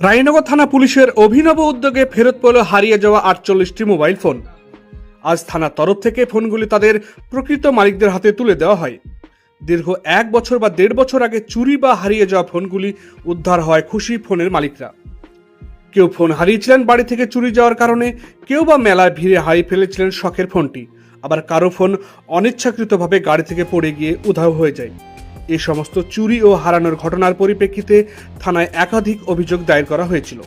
রায়নগর থানা পুলিশের অভিনব উদ্যোগে ফেরত পেল হারিয়ে যাওয়া আটচল্লিশটি মোবাইল ফোন। আজ থানার তরফ থেকে ফোনগুলি তাদের প্রকৃত মালিকদের হাতে তুলে দেওয়া হয়। দীর্ঘ এক বছর বা দেড় বছর আগে চুরি বা হারিয়ে যাওয়া ফোনগুলি উদ্ধার হয় খুশি ফোনের মালিকরা। কেউ ফোন হারিয়েছিলেন বাড়ি থেকে চুরি যাওয়ার কারণে, কেউ বা মেলায় ভিড়ে হারিয়ে ফেলেছিলেন শখের ফোনটি। আবার কারও ফোন অনিচ্ছাকৃতভাবে গাড়ি থেকে পড়ে গিয়ে উধাও হয়ে যায়। এই সমস্ত চুরি ও হারানোর ঘটনার পরিপ্রেক্ষিতে থানায় একাধিক অভিযোগ দায়ের করা হয়েছিল।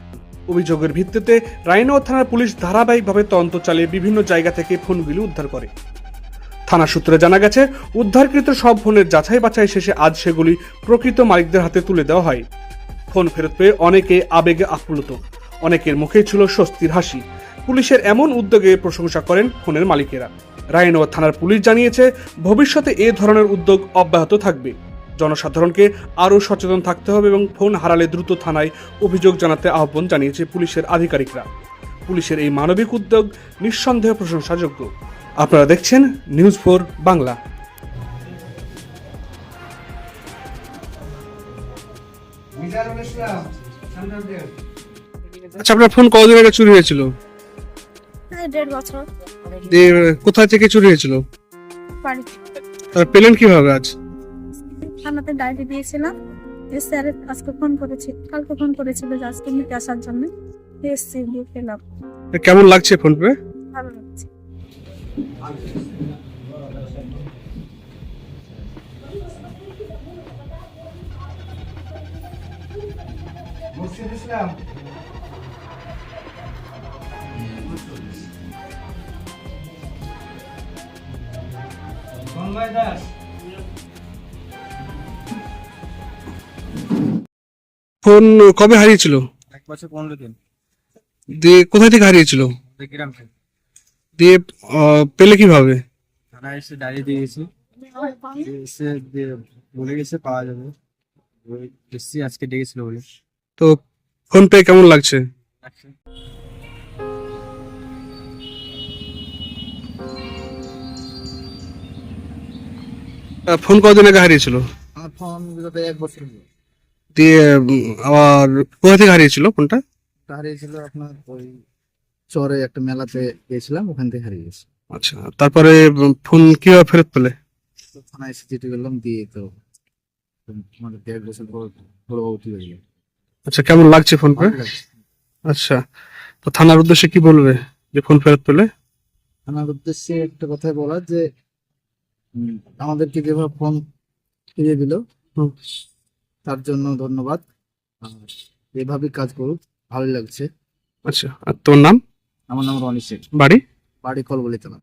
অভিযোগের ভিত্তিতে রায়নগর থানার পুলিশ ধারাবাহিকভাবে তদন্ত চালিয়ে বিভিন্ন জায়গা থেকে ফোনগুলি উদ্ধার করে। থানা সূত্রে জানা গেছে, উদ্ধারকৃত সব ফোনের যাচাই বাছাই শেষে আজ সেগুলি প্রকৃত মালিকদের হাতে তুলে দেওয়া হয়। ফোন ফেরত পেয়ে অনেকে আবেগে আপ্লুত। অনেকের মুখে ছিল স্বস্তির হাসি। পুলিশের এমন উদ্যোগে প্রশংসা করেন ফোনের মালিকেরা। রায়নগর থানার পুলিশ জানিয়েছে, ভবিষ্যতে এ ধরনের উদ্যোগ অব্যাহত থাকবে। জনসাধারণকে আরও সচেতন থাকতে হবে এবং ফোন হারালে দ্রুত থানায় অভিযোগ জানাতে আহ্বান জানিয়েছে পুলিশের আধিকারিকরা। পুলিশের এই মানবিক উদ্যোগ নিঃসন্দেহে প্রশংসাযোগ্য। আপনারা দেখছেন নিউজ ফোর বাংলা আচ্ছা আপনার ফোন কতদিন আগে চুরি হয়েছিল? দেড় বছর। দিয়ে কোথায় থেকে চুরি হয়েছিল? তার পেলেন কীভাবে আজ? থানাতে ডায়েরি দিয়েছিলাম। স্যার আজকে ফোন করেছি কালকে ফোন করেছিল যে আজকে নিতে আসার জন্য। এসছি দিয়ে পেলাম। কেমন লাগছে ফোন পে ভালো লাগছে। মুর্শিদ ইসলাম দাস। ফোন কবে হারিয়েছিল? এক বছর পনেরো দিন। দিয়ে কোথায় থেকে হারিয়েছিল? গ্রাম থেকে। দিয়ে পেলে কীভাবে? থানায় এসে ডায়েরি দিয়ে গেছি এসে বলে গেছে পাওয়া যাবে। এসছি আজকে ডেকেছিল বলে। তো ফোন পে কেমন লাগছে? ফোন কতদিন আগে হারিয়েছিল? আমার ফোন এক বছর। দিয়ে আবার কোথা থেকে হারিয়েছিল ফোনটা হারিয়েছিল আপনার ওই চরে একটা মেলাতে গিয়েছিলাম ওখান থেকে হারিয়ে গেছে। আচ্ছা তারপরে ফোন কীভাবে ফেরত পেলে? থানায় এসে চিঠি করলাম দিয়ে তো আমাদের দেড় বছর পর বড় তুলে দিল আচ্ছা কেমন লাগছে ফোন পে আচ্ছা তো থানার উদ্দেশ্যে কি বলবে যে ফোন ফেরত পেলে? থানার উদ্দেশ্যে একটা কথাই বলা যে আমাদেরকে যেভাবে ফোন ফিরিয়ে দিল। তার জন্য ধন্যবাদ। আর এভাবেই কাজ করুক ভালো লাগছে। আচ্ছা আর তোর নাম? আমার নাম রনি শেখ বাড়ি? বাড়ি কলবলিতলা